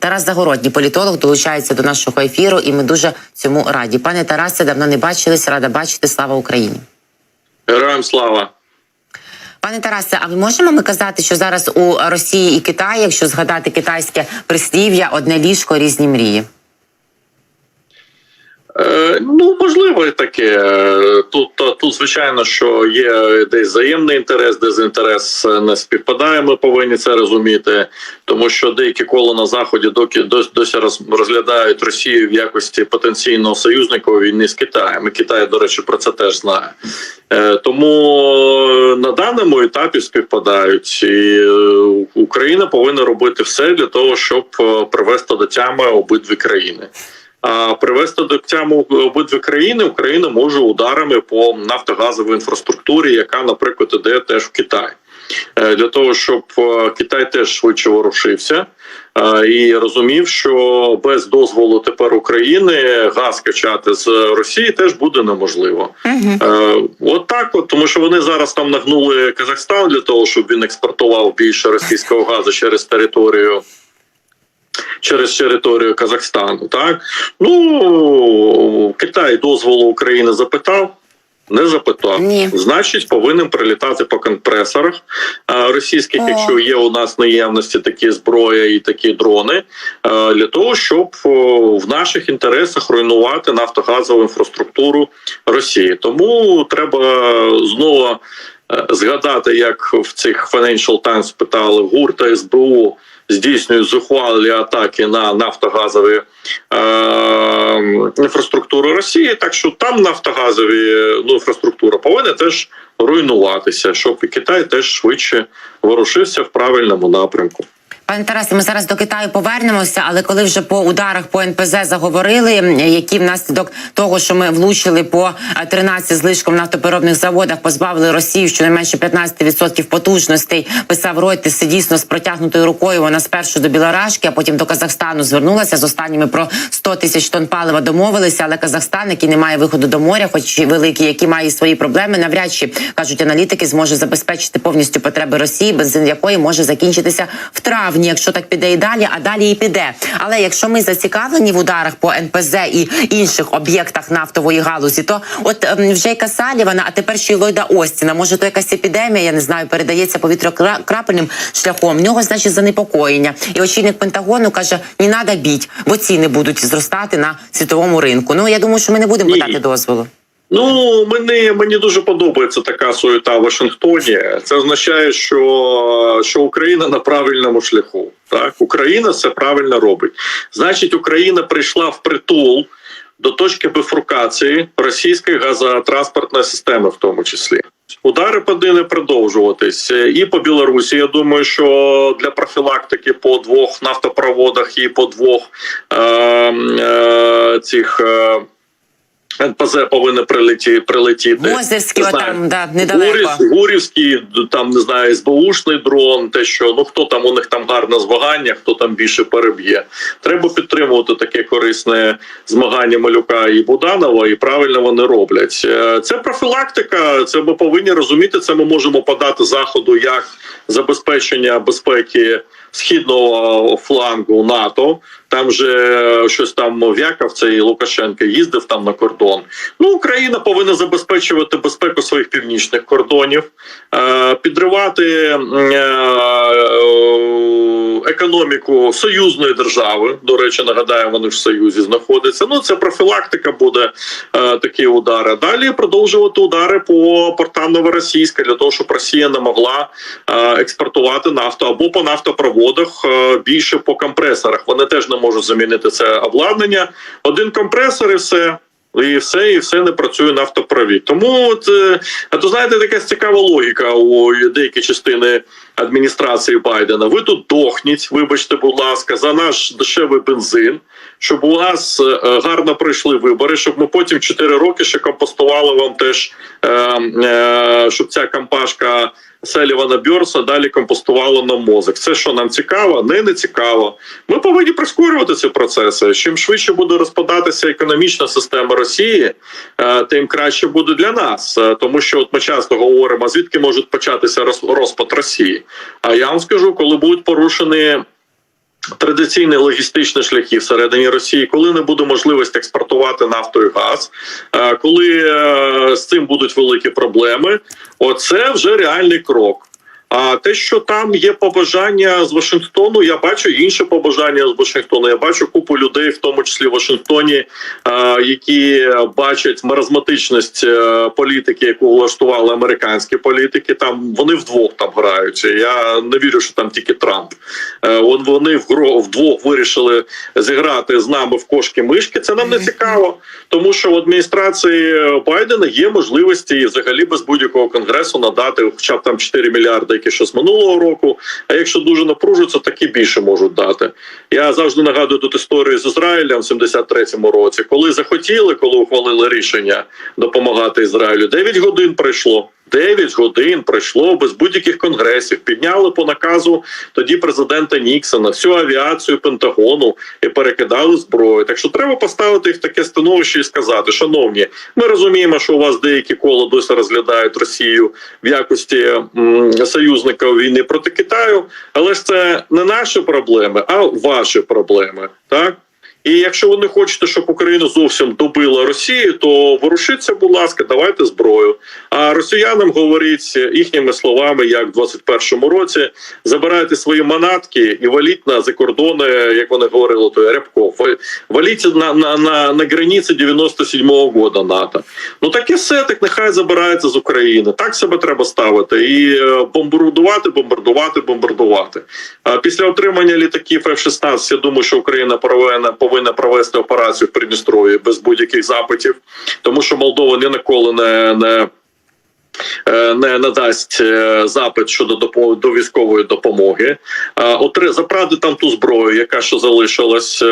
Тарас Загородній, політолог, долучається до нашого ефіру, і ми дуже цьому раді. Пане Тарасе, давно не бачились. Рада бачити. Слава Україні. Героям слава. Пане Тарасе, а ми можемо ми казати, що зараз у Росії і Китаї, якщо згадати китайське прислів'я, одне ліжко, різні мрії? Е, ну можливо, і таке. Е, Тут тут, звичайно, що є десь взаємний інтерес, десь інтерес не співпадає. Ми повинні це розуміти, тому що деякі кола на заході доки досі, розглядають Росію в якості потенційного союзника у війни з Китаєм. І Китай, до речі, про це теж знає. Е, Тому на даному етапі співпадають, і е, Україна повинна робити все для того, щоб е, привести до тями обидві країни. А привести до тями обидві країни Україна може ударами по нафтогазовій інфраструктурі, яка, наприклад, іде теж в Китай. Е, Для того щоб е, Китай теж швидше ворушився е, і розумів, що без дозволу тепер України газ качати з Росії теж буде неможливо. Е, От так, от тому що вони зараз там нагнули Казахстан для того, щоб він експортував більше російського газу через територію. Через територію Казахстану, так ну Китай дозволу України запитав, не запитав. Ні. Значить, повинен прилітати по компресорах російських, О. якщо є у нас наявності такі зброя і такі дрони, а, для того, щоб в наших інтересах руйнувати нафтогазову інфраструктуру Росії. Тому треба знову е, згадати, як в цих Financial Times питали ГУР та СБУ здійснюють зухвалі атаки на нафтогазові е, інфраструктуру Росії. Так що там нафтогазові ну, інфраструктура повинна теж руйнуватися, щоб і Китай теж швидше ворушився в правильному напрямку. Пане Тарасе, ми зараз до Китаю повернемося, але коли вже по ударах по НПЗ заговорили, які внаслідок того, що ми влучили по е, 13 злишком нафтопереробних заводах, позбавили Росію щонайменше 15% потужностей. Писав Ройтес, дійсно з протягнутою рукою. Вона спершу до Білорашки, а потім до Казахстану звернулася з останніми про 100 тисяч тонн палива домовилися. Але Казахстан, який не має виходу до моря, хоч і великий, який має свої проблеми, навряд чи кажуть аналітики, зможе забезпечити повністю потреби Росії, бензин якої може закінчитися в травні, якщо так піде і далі, а далі і піде. Але якщо ми зацікавлені в ударах по НПЗ і інших об'єктах нафтової галузі, то от ем, Джейка Салівана, а тепер ще й Ллойда Остіна, може то якась епідемія, я не знаю, передається повітрякрапельним шляхом. В нього значить занепокоєння. І очільник Пентагону каже: не треба біть, бо ціни будуть зростати на світовому ринку. Ну я думаю, що ми не будемо Ні. дати дозволу. Ну мені мені дуже подобається така суета в Вашингтоні. Це означає, що, що Україна на правильному шляху. Так, Україна все правильно робить. Значить, Україна прийшла в притул до точки бифуркації російської газотранспортної системи, в тому числі. Удари повинні продовжуватись і по Білорусі. Я думаю, що для профілактики по двох нафтопроводах і по двох е, е, цих. Е, НПЗ повинні прилеті, прилетіти. Мозерський, отам, да, недалеко. Гурівський, Гурівський, там не знаю, СБУшний дрон, те, що ну хто там у них там гарне змагання, хто там більше переб'є. Треба підтримувати таке корисне змагання Малюка і Буданова, і правильно вони роблять. Е, Це профілактика. Це ми повинні розуміти. Це ми можемо подати заходу як забезпечення безпеки східного флангу НАТО. Там же щось там В'яков, цей Лукашенко їздив там на кордон. Ну, Україна повинна забезпечувати безпеку своїх північних кордонів, е, підривати е, економіку союзної держави. До речі, нагадаю, вони в союзі знаходяться. Ну це профілактика буде е, такі удари. Далі продовжувати удари по портам Новоросійська для того, щоб Росія не могла е, експортувати нафту або по нафтопроводах е, більше по компресорах. Вони теж не можуть замінити це обладнання. Один компресор і все. І все, і все не працює нафтопровід. Тому от, е, а то знаєте, така цікава логіка у деякій частини адміністрації Байдена. Ви тут дохніть, вибачте, будь ласка, за наш дешевий бензин, щоб у нас е, гарно пройшли вибори, щоб ми потім 4 роки ще компостували вам теж, е, е, щоб ця компашка Селівана Бьорса далі компостувало на мозок. Це що нам цікаво? Не не цікаво. Ми повинні прискорювати ці процеси. Чим швидше буде розпадатися економічна система Росії, е, тим краще буде для нас. Е, Тому що от ми часто говоримо, звідки можуть початися розпад Росії. А я вам скажу, коли будуть порушені Традиційні логістичні шляхи всередині Росії, коли не буде можливості експортувати нафту і газ, е, коли е, з цим будуть великі проблеми, оце вже реальний крок. А те, що там є побажання з Вашингтону, я бачу інше побажання з Вашингтону. Я бачу купу людей, в тому числі в Вашингтоні, е, які бачать маразматичність е, політики, яку влаштували американські політики. Там вони вдвох там граються. Я не вірю, що там тільки Трамп. Е, от вони вдвох вирішили зіграти з нами в кошки мишки. Це нам не цікаво, тому що в адміністрації Байдена є можливості взагалі без будь-якого конгресу надати хоча б там 4 мільярди, які ще з минулого року. А якщо дуже напружуються, так і більше можуть дати. Я завжди нагадую тут історію з Ізраїлем в 73-му році, коли захотіли, коли ухвалили рішення допомагати Ізраїлю. 9 годин пройшло. 9 годин пройшло без будь-яких конгресів. Підняли по наказу тоді президента Ніксона всю авіацію Пентагону і перекидали зброю. Так що треба поставити їх в таке становище і сказати: шановні, ми розуміємо, що у вас деякі кола досі розглядають Росію в якості союзника війни проти Китаю, але ж це не наші проблеми, а ваші проблеми. Так. І якщо ви не хочете, щоб Україна зовсім добила Росію, то ворушіться, будь ласка, давайте зброю. А росіянам говоріть їхніми словами, як в 21-му році, забирайте свої манатки і валіть на закордони, як вони говорили, то Рябков. Валіть на, на, на, на границі 97-го года НАТО. Ну так і все, так нехай забирається з України. Так себе треба ставити і е, бомбардувати, бомбардувати, бомбардувати. А після отримання літаків F-16, я думаю, що Україна повинна, повинна провести операцію в Придністров'ї без будь-яких запитів, тому що Молдова ні ніколи не. не е, не надасть е, запит щодо до військової допомоги, Е, отри запради там ту зброю, яка ще залишилась, е,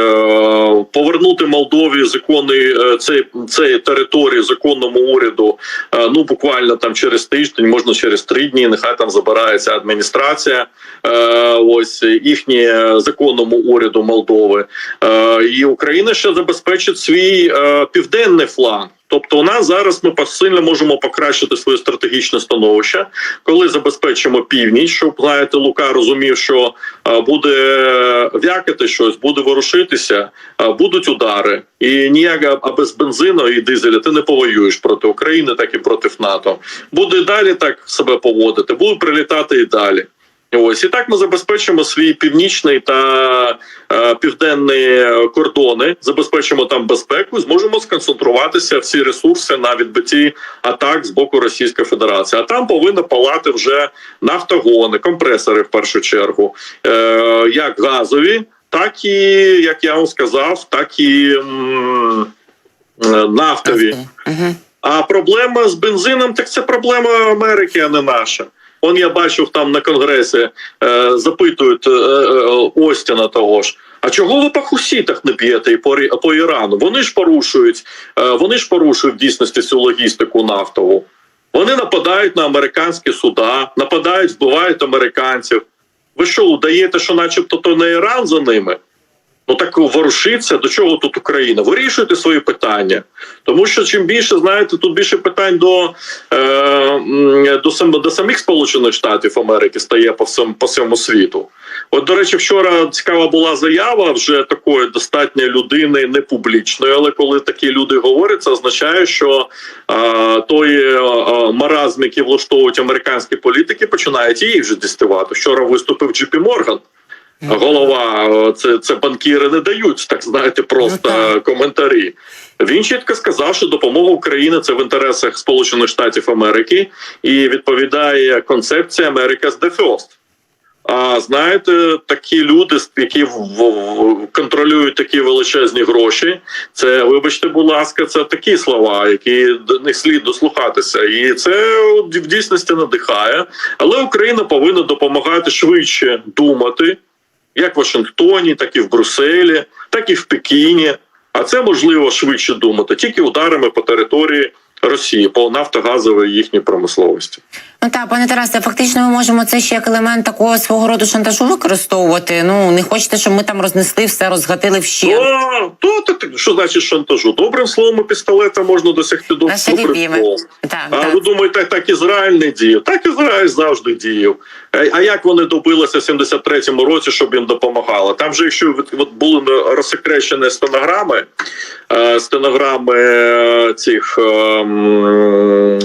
повернути Молдові законний е, цей, цей території законному уряду. е, Ну буквально там через тиждень, можна через три дні. Нехай там забирається адміністрація. е, Ось їхні е, законному уряду Молдови, Е, і Україна ще забезпечить свій е, південний фланг. Тобто, у нас зараз ми посильно можемо покращити своє стратегічне становище, коли забезпечимо північ, щоб знаєте, Лука розумів, що е, буде в'якати щось, буде ворушитися, е, будуть удари, і ніяк а без бензину і дизеля ти не повоюєш проти України, так і проти НАТО. Буде далі так себе поводити, будуть прилітати і далі. Ось і так ми забезпечимо свій північний та е, південний кордони, забезпечимо там безпеку, зможемо сконцентруватися всі ресурси на відбитті атак з боку Російської Федерації. А там повинно палати вже нафтогони, компресори в першу чергу, е, як газові, так і як я вам сказав, так і м, е, нафтові. А проблема з бензином так це проблема Америки, а не наша. Он я бачив там на конгресі, е, запитують е, е, Остіна того ж. А чого ви по хусітах не п'єте і по, по Ірану? Вони ж порушують, е, вони ж порушують в дійсності цю логістику нафтову. Вони нападають на американські суда, нападають, вбивають американців. Ви що, удаєте, що начебто то не Іран за ними? Ну так ворушиться, до чого тут Україна? Вирішуйте свої питання. Тому що чим більше, знаєте, тут більше питань до, е, до, сам, до самих Сполучених Штатів Америки стає по всьому, по всьому світу. От, до речі, вчора цікава була заява вже такої достатньо людини, не публічної, але коли такі люди говорять, це означає, що е, той е, е, маразм, який влаштовують американські політики, починають її вже дістивати. Вчора виступив Джипі Морган. Голова, е, це, це банкіри не дають, так знаєте, просто Ну, коментарі. Він чітко сказав, що допомога України це в інтересах Сполучених Штатів Америки і відповідає концепції America's the First. А знаєте, такі люди, які контролюють такі величезні гроші, це, вибачте, будь ласка, це такі слова, які до них слід дослухатися, і це в дійсності надихає. Але Україна повинна допомагати швидше думати, як в Вашингтоні, так і в Брюсселі, так і в Пекіні. А це можливо швидше думати тільки ударами по території Росії, по нафтогазовій їхній промисловості. Ну так, пане Тарасе, фактично ми можемо це ще як елемент такого свого роду шантажу використовувати. Ну не хочете, щоб ми там рознесли все, розгатили вщент. А, то, то, то, що значить шантажу? Добрим словом і пістолета можна досягти до добрим словом. Так, А так. ви думаєте, так Ізраїль не діяв? Так Ізраїль завжди діяв. А, а як вони добилися в 73-му році, щоб їм допомагали? Там же, якщо от, були розсекречені стенограми, е, стенограми е, цих е,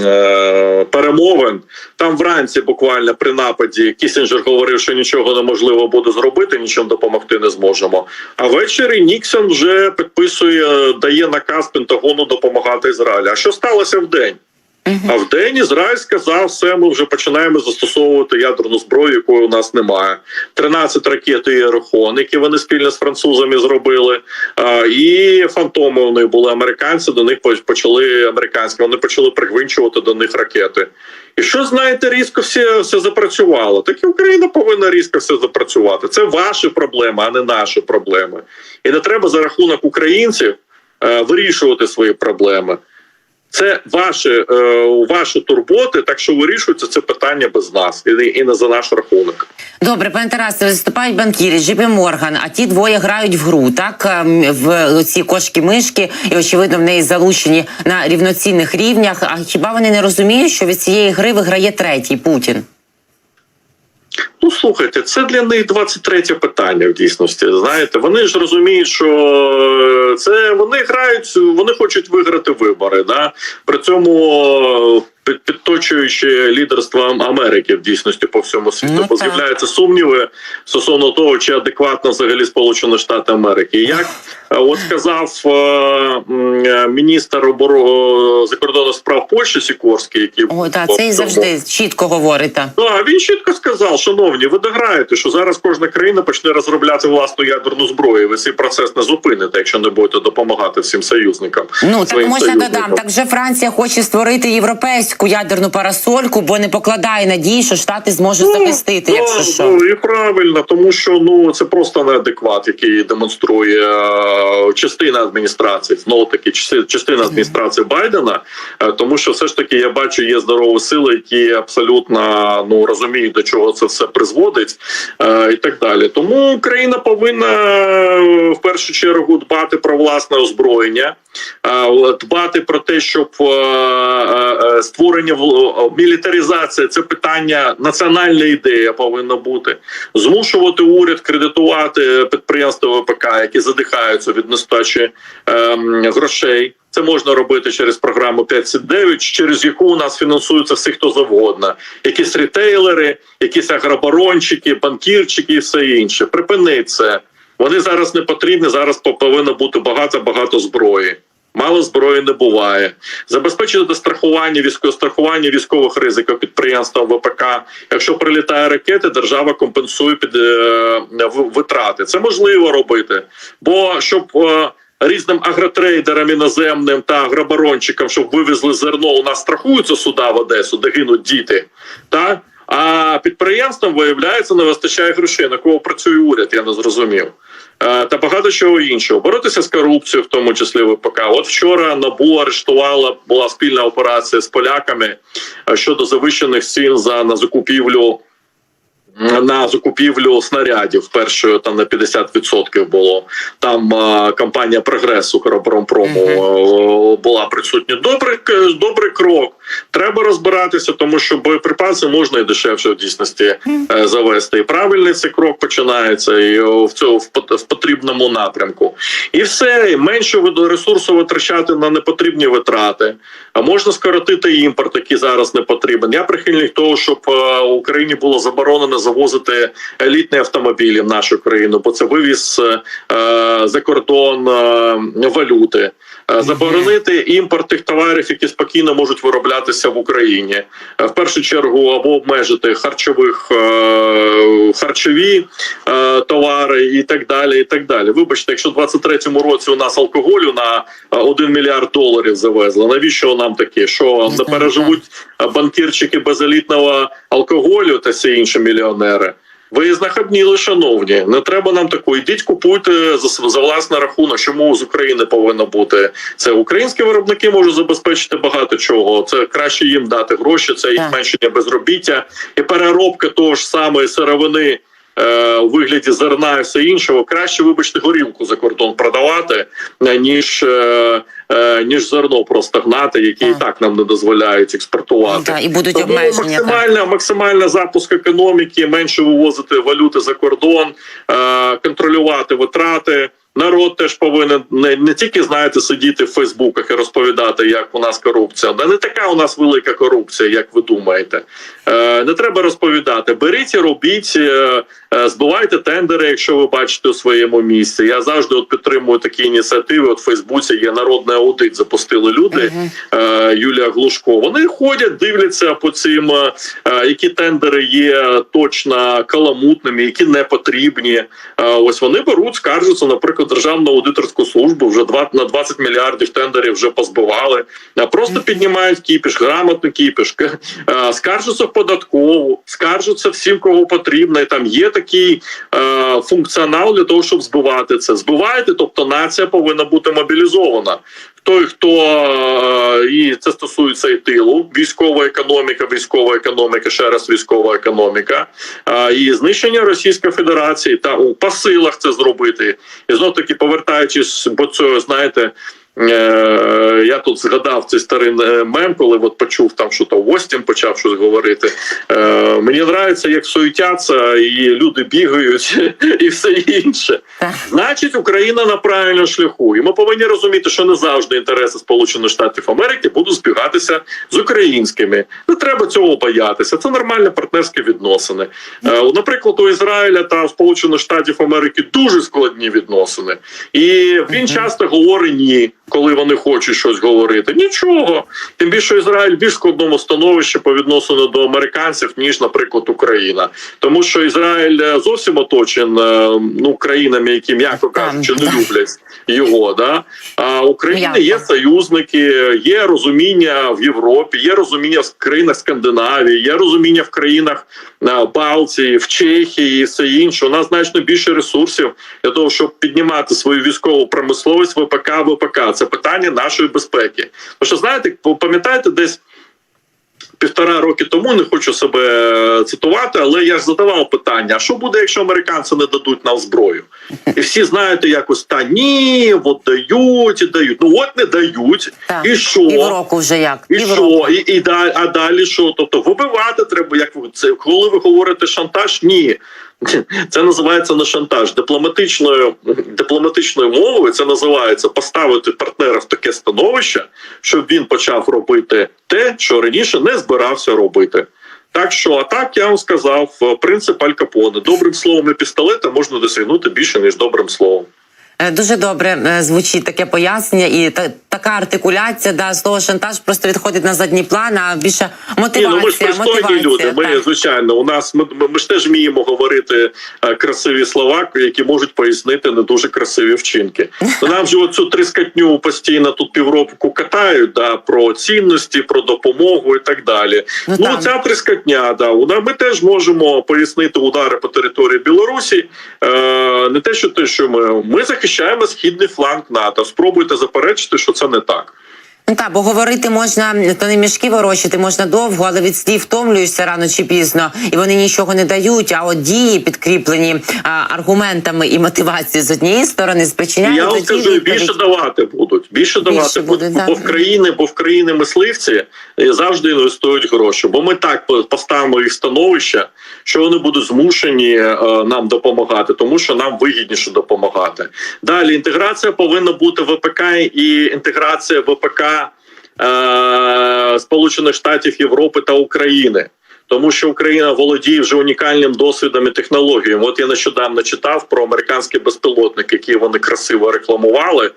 е, перемовин, там вранці буквально при нападі Кісінджер говорив, що нічого неможливо буде зробити, нічим допомогти не зможемо. А ввечері Ніксон вже підписує, дає наказ Пентагону допомагати Ізраїлю. А що сталося в день? А в день Ізраїль сказав, все, ми вже починаємо застосовувати ядерну зброю, якої у нас немає. 13 ракет Єрохон, які вони спільно з французами зробили. І фантоми них були американці. До них почали американські. Вони почали пригвинчувати до них ракети. І що знаєте, різко все, все запрацювало. Так і Україна повинна різко все запрацювати. Це ваші проблеми, а не наші проблеми. І не треба за рахунок українців е, вирішувати свої проблеми. Це ваші, е, ваші турботи, так що вирішується це питання без нас і, і не за наш рахунок. Добре, пане Тарасе, виступають банкіри, Джипі Морган, а ті двоє грають в гру, так ем, в ці кошки-мишки, і очевидно в неї залучені на рівноцінних рівнях. А хіба вони не розуміють, що від цієї гри виграє третій Путін? Ну слухайте, це для них 23 питання в дійсності. Знаєте, вони ж розуміють, що е, це вони грають, вони хочуть виграти вибори. Да? При цьому підточуючи лідерство Америки в дійсності по всьому світу, Ну, бо з'являються сумніви стосовно того, чи адекватно взагалі Сполучені Штати Америки. Як е, от сказав е, е, міністр оборо закордонних справ Польщі Сікорський, який О, був це і завжди чітко говорить. так. Ну, а він чітко сказав, шановні, ви дограєте, що зараз кожна країна почне розробляти власну ядерну зброю. Ви цей процес не зупините, якщо не будете допомагати всім союзникам. Ну так союзникам. додам. Так вже Франція хоче створити європейську ядерну парасольку, бо не покладає надії, що штати зможуть захистити, Ну, якщо ну, що. ну, і правильно, тому що ну це просто неадекват, який демонструє е, частина адміністрації. Знову таки, части- частина адміністрації Байдена, е, тому що все ж таки я бачу, є здорові сили, які абсолютно ну розуміють, до чого це все призводить, е, і так далі. Тому Україна повинна в першу чергу дбати про власне озброєння, дбати про те, щоб е, е, е, створення мілітаризація це питання національна ідея повинна бути. Змушувати уряд кредитувати підприємства ВПК, які задихаються від нестачі ем, грошей. Це можна робити через програму 579, через яку у нас фінансується все хто завгодно. Якісь ретейлери, якісь агробарончики, банкірчики і все інше. Припиніть це. Вони зараз не потрібні. Зараз повинно бути багато багато зброї. Мало зброї не буває. Забезпечити страхування військового страхування військових ризиків підприємства ВПК. Якщо прилітає ракети, держава компенсує під е, витрати. Це можливо робити, бо щоб. е, Різним агротрейдерам іноземним та агробарончикам, щоб вивезли зерно, у нас страхуються суда в Одесу, де гинуть діти. Та? А підприємствам, виявляється, не вистачає грошей. На кого працює уряд, я не зрозумів. Е, Та багато чого іншого. Боротися з корупцією, в тому числі ВПК. От вчора НАБУ арештувала, була спільна операція з поляками е, щодо завищених цін за на закупівлю. На закупівлю снарядів першою там на 50% було. Там е, компанія Прогрес Укроборонпрому була присутня. Добрий добрий крок. Треба розбиратися, тому що боєприпаси можна і дешевше в дійсності е, завести. І правильний цей крок починається і в цьому в потрібному напрямку. І все і менше ресурсу витрачати на непотрібні витрати. А можна скоротити імпорт, який зараз не потрібен. Я прихильник того, щоб е, Україні було заборонено завозити елітні автомобілі в нашу країну, бо це вивіз е, е, за кордон е, валюти. Е, Заборонити імпорт тих товарів, які спокійно можуть вироблятися в Україні. Е, В першу чергу або обмежити харчових е, харчові товари і так далі. І так далі. Вибачте, якщо в 23-му році у нас алкоголю на е, 1 мільярд доларів завезли, навіщо нам таке? Що не переживуть банкірчики без елітного алкоголю та всі інші мільйонери? Ви знахабніли, шановні. Не треба нам такої. Йдіть купуйте за, за власний рахунок. Чому з України повинно бути це? Українські виробники можуть забезпечити багато чого. Це краще їм дати гроші, це їх зменшення безробіття і переробка того ж самої сировини. Е, У вигляді зерна і все іншого краще, вибачте, горілку за кордон продавати, е, ніж е, ніж зерно просто гнати, яке і Так. нам не дозволяють експортувати. Так, і будуть Тому обмеження. Максимальна, максимальна запуск економіки, менше вивозити валюти за кордон, контролювати витрати. Народ теж повинен не, не тільки знаєте сидіти в Фейсбуках і розповідати, як у нас корупція, да не така у нас велика корупція, як ви думаєте. Е, не треба розповідати. Беріть і робіть, е, е, збивайте тендери, якщо ви бачите у своєму місці. Я завжди от підтримую такі ініціативи. От в Фейсбуці є народний аудит, запустили люди. Е, Юлія Глушко. Вони ходять, дивляться по цим, е, е, які тендери є точно каламутними, які не потрібні. Е, Ось вони беруть, скаржаться, наприклад, державну аудиторську службу. Вже два на 20 мільярдів тендерів вже позбивали. Просто піднімають кіпіш, грамотно кіпіш, е, скаржаться в податкову, скаржаться всім, кого потрібно. І там є такий е, функціонал для того, щоб збивати це. Збиваєте, тобто нація повинна бути мобілізована той, хто е, і це стосується і тилу, військова економіка, військова економіка, ще раз військова економіка, е, і знищення Російської Федерації та у по силах це зробити. І знов таки повертаючись до цього, знаєте. Е, я тут згадав цей старий е, мем, коли от почув там, що то Остін почав щось говорити. Е, мені подобається, як суетяться, і люди бігають, і все інше. Значить, Україна на правильному шляху, і ми повинні розуміти, що не завжди інтереси Сполучених Штатів Америки будуть збігатися з українськими. Не треба цього боятися. Це нормальні партнерські відносини. Е, Наприклад, у Ізраїля та Сполучених Штатів Америки дуже складні відносини, і він часто говорить ні, коли вони хочуть щось говорити. Нічого. Тим більше Ізраїль більш складному становищі по відносину до американців, ніж, наприклад, Україна, тому що Ізраїль е, зовсім оточен е, ну країнами, які м'яко кажучи, не люблять його. Да? А Україна М'яко. є союзники, є розуміння в Європі, є розуміння в країнах Скандинавії, є розуміння в країнах е, Балтії, в Чехії і все інше. У нас значно більше ресурсів для того, щоб піднімати свою військову промисловість ВПК ВПК. Це питання нашої безпеки. Тому що знаєте, пам'ятаєте, десь. Півтора роки тому не хочу себе е, цитувати, але я ж задавав питання: а що буде, якщо американці не дадуть нам зброю? І всі знаєте, якось та ні, от дають і дають. Ну от не дають, Так. і що? Півроку вже як. І Півроку. що? І, і а далі що? Тобто вибивати треба, як ви це коли ви говорите шантаж? Ні. Це називається не шантаж. Дипломатичною дипломатичною мовою це називається поставити партнера в таке становище, щоб він почав робити те, що раніше не збирався робити. Так що, а так я вам сказав, е, принцип Аль Капоне. Добрим словом і пістолетом можна досягнути більше ніж добрим словом. Е, Дуже добре е, звучить таке пояснення, і та, така артикуляція, да, слово шантаж просто відходить на задній план, а більше Ні, ну ми ж пристойні мотивація, люди. Ми так. звичайно, у нас ми, ми, ж теж вміємо говорити е, красиві слова, які можуть пояснити не дуже красиві вчинки. Нам же оцю тріскатню постійно тут півроку катають да, про цінності, про допомогу і так далі. Ну, Ну, ця тріскатня, да, вона- ми теж можемо пояснити удари по території Білорусі. Е, не те, що те, що ми, ми захищаємо східний фланг НАТО. Спробуйте заперечити, що це не так. Ну так, бо говорити можна, то не мішки ворочити, можна довго, але від слів втомлюєшся рано чи пізно, і вони нічого не дають. А от дії, підкріплені а, аргументами і мотивацією з однієї сторони, спричиняють Я вам скажу, більше давати будуть. Більше давати буде, будуть. Бо в країни, бо в країни мисливці е, завжди інвестують гроші. Бо ми так по- поставимо їх становище, що вони будуть змушені е, нам допомагати, тому що нам вигідніше допомагати. Далі інтеграція повинна бути ВПК і інтеграція ВПК е, Сполучених Штатів Європи та України. Тому що Україна володіє вже унікальним досвідом і технологіями. От я нещодавно читав про американські безпілотники, які вони красиво рекламували.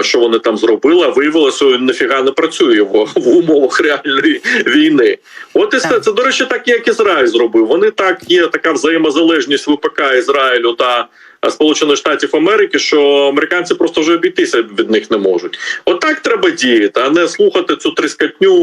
Що вони там зробили? Виявилося, що ніфіга не працює в, в умовах реальної війни. От і це, це до речі, так як Ізраїль зробив. Вони так є така взаємозалежність ВПК Ізраїлю та е, Сполучених Штатів Америки, що американці просто вже обійтися від них не можуть. Отак треба діяти, а не слухати цю тріскатню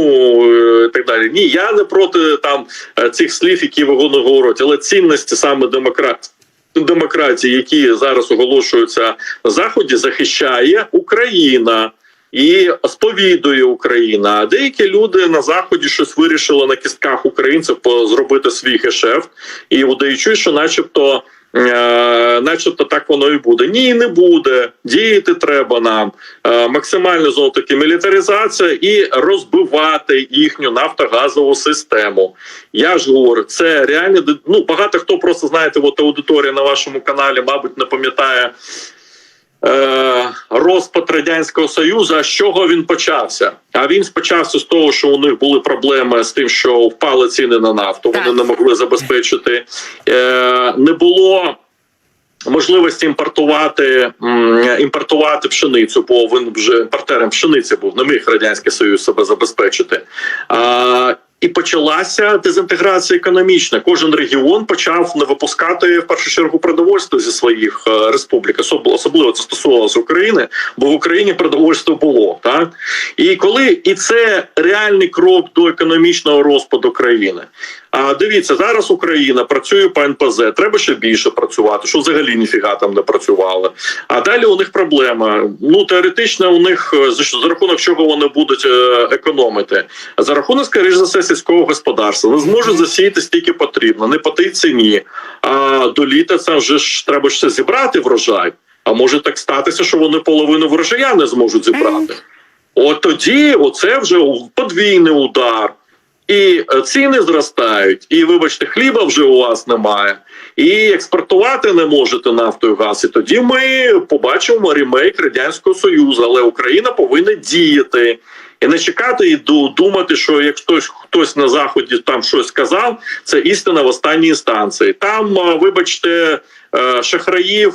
е, і так далі. Ні, я не проти там е, цих слів, які вони говорять, але цінності саме демократ. Демократії, які зараз оголошуються на заході, захищає Україна і сповідує Україна. А деякі люди на заході щось вирішили на кістках українців зробити свій гешефт і удаючи, що, начебто. Е, начебто так воно і буде. Ні, не буде. Діяти треба нам. Е, максимально знову таки мілітаризація і розбивати їхню нафтогазову систему. Я ж говорю, це реально ну багато хто просто знаєте, от аудиторія на вашому каналі, мабуть, не пам'ятає. Е, розпад радянського союзу. А з чого він почався? А він спочався з того, що у них були проблеми з тим, що впали ціни на нафту. Вони не могли забезпечити. Е, не було можливості імпортувати імпортувати пшеницю, бо він вже імпортером пшениці був, не міг радянський союз себе забезпечити. А, і почалася дезінтеграція економічна. Кожен регіон почав не випускати в першу чергу продовольство зі своїх е, республік. Особ- Особливо це стосувалося України, бо в Україні продовольство було так. І коли і це реальний крок до економічного розпаду країни. А дивіться, зараз Україна працює по НПЗ. Треба ще більше працювати, що взагалі ніфіга там не працювали. А далі у них проблема. Ну теоретично, у них е, за, що- за рахунок чого вони будуть е, економити. За рахунок, скоріш за все, сільського господарства не зможуть засіяти стільки потрібно, не по тій ціні. А до літа це вже ж треба ще зібрати врожай. А може так статися, що вони половину врожая не зможуть зібрати. От тоді оце вже подвійний удар. І е, ціни зростають, і вибачте, хліба вже у вас немає, і експортувати не можете нафту і газ. І тоді ми побачимо ремейк радянського союзу, але Україна повинна діяти і не чекати і ду- думати, що як хтось хтось на заході там щось сказав, це істина в останній інстанції. Там, е, вибачте, е, шахраїв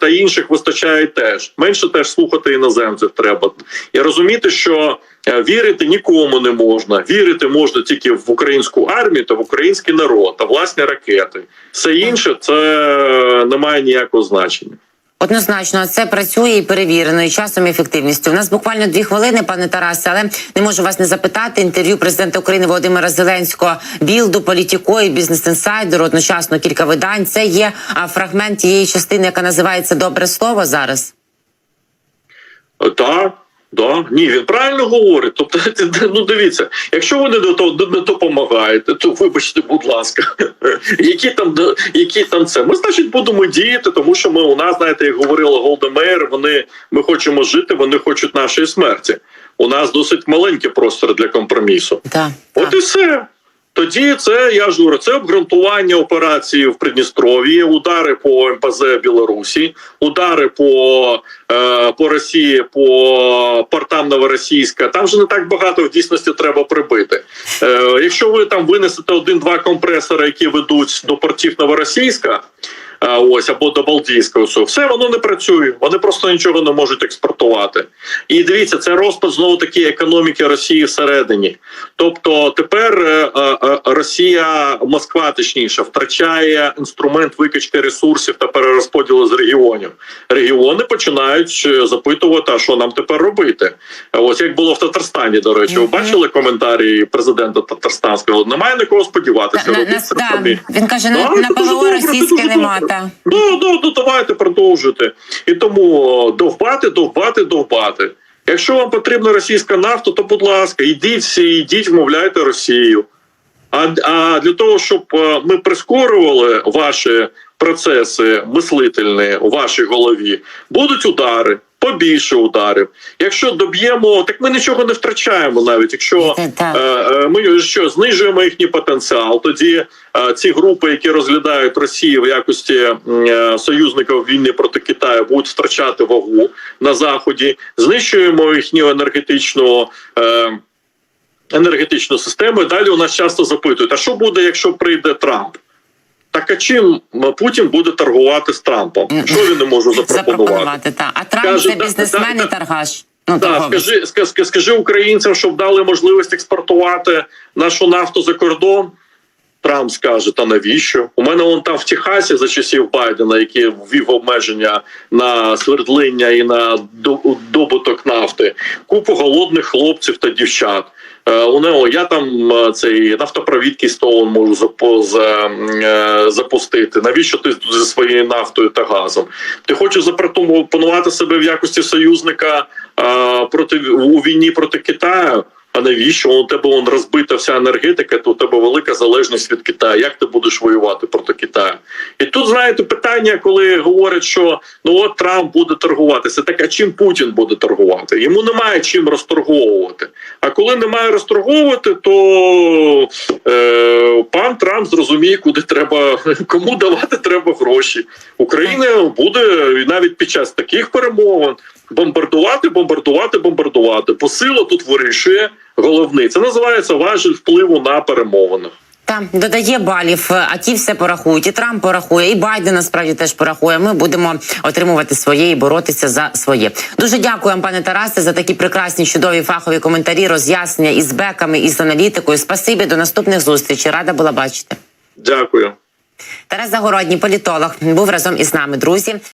та інших вистачає теж. Менше теж слухати іноземців треба і розуміти, що вірити нікому не можна. Вірити можна тільки в українську армію та в український народ та власні ракети. Все інше це е, не має ніякого значення. Однозначно, це працює і перевірено і часом і ефективністю. У нас буквально дві хвилини, пане Тарасе, але не можу вас не запитати. Інтерв'ю президента України Володимира Зеленського, білду, політіко і бізнес інсайдеру. Одночасно кілька видань. Це є фрагмент тієї частини, яка називається Добре слово зараз. Е, Так, да. Ні, він правильно говорить. Тобто, ну дивіться, якщо ви не допомагаєте, то вибачте, будь ласка, які там які там це. Ми значить будемо діяти, тому що ми у нас, знаєте, як говорила Голдемейр, вони ми хочемо жити, вони хочуть нашої смерті. У нас досить маленький простір для компромісу. Да, От і все. Тоді це я ж говорю, це обґрунтування операції в Придністров'ї, удари по МПЗ Білорусі, удари по, е, по Росії, по портам Новоросійська. Там же не так багато в дійсності треба прибити. Е, якщо ви там винесете один-два компресори, які ведуть до портів Новоросійська. Ось або до Балтійського все, все воно не працює. Вони просто нічого не можуть експортувати. І дивіться, це розпад знову таки економіки Росії всередині. Тобто тепер е, е, е, Росія, Москва точніше, втрачає інструмент викачки ресурсів та перерозподілу з регіонів. Регіони починають запитувати, а що нам тепер робити. Ось як було в Татарстані. До речі, ви бачили коментарі президента Татарстанського? Немає на кого сподіватися. На- да. Він каже, Да, на, на ПВО російське дуже нема. добре. Ну, ну, ну давайте продовжуйте. І тому довбати, довбати, довбати. Якщо вам потрібна російська нафта, то будь ласка, йдіть всі, йдіть, вмовляйте Росію. А, а для того, щоб е, ми прискорювали ваші процеси мислительні у вашій голові, будуть удари. Побільше ударів. Якщо доб'ємо, так ми нічого не втрачаємо, навіть якщо е, е, ми що знижуємо їхній потенціал. Тоді е, ці групи, які розглядають Росію в якості е, союзника в війні проти Китаю, будуть втрачати вагу на заході. Знищуємо їхню енергетичну. Е, енергетичну систему. І далі у нас часто запитують: а що буде, якщо прийде Трамп? Так а чим Путін буде торгувати з Трампом? Що він не може запропонувати? запропонувати. Та. А Трамп Каже, це бізнесмен і торгаш. Ну, Так, скажи, ска- ска- скажи українцям, щоб дали можливість експортувати нашу нафту за кордон. Трамп скаже, та навіщо? У мене вон там в Техасі за часів Байдена, який ввів обмеження на свердлиння і на добуток нафти, купу голодних хлопців та дівчат. Е, У нього я там е, цей нафтопровідки столон можу е, запустити. Навіщо ти зі своєю нафтою та газом? Ти хочеш запропонувати себе в якості союзника проти у війні проти Китаю? А навіщо у тебе вон розбита вся енергетика? То у тебе велика залежність від Китаю. Як ти будеш воювати проти Китаю? І тут знаєте питання, коли говорять, що ну от Трамп буде торгуватися. Так а чим Путін буде торгувати? Йому немає чим розторговувати. А коли немає розторговувати, то е, пан Трамп зрозуміє, куди треба кому давати треба гроші. Україна буде навіть під час таких перемовин бомбардувати, бомбардувати, бомбардувати. Бо сила тут вирішує головний. Це називається важіль впливу на перемовинах. Там додає балів, а ті все порахують. І Трамп порахує, і Байден насправді теж порахує. Ми будемо отримувати своє і боротися за своє. Дуже дякуємо, пане Тарасе, за такі прекрасні, чудові фахові коментарі, роз'яснення із беками, і з аналітикою. Спасибі, до наступних зустрічей. Рада була бачити. Дякую. Тарас Загородній, політолог, був разом із нами, друзі.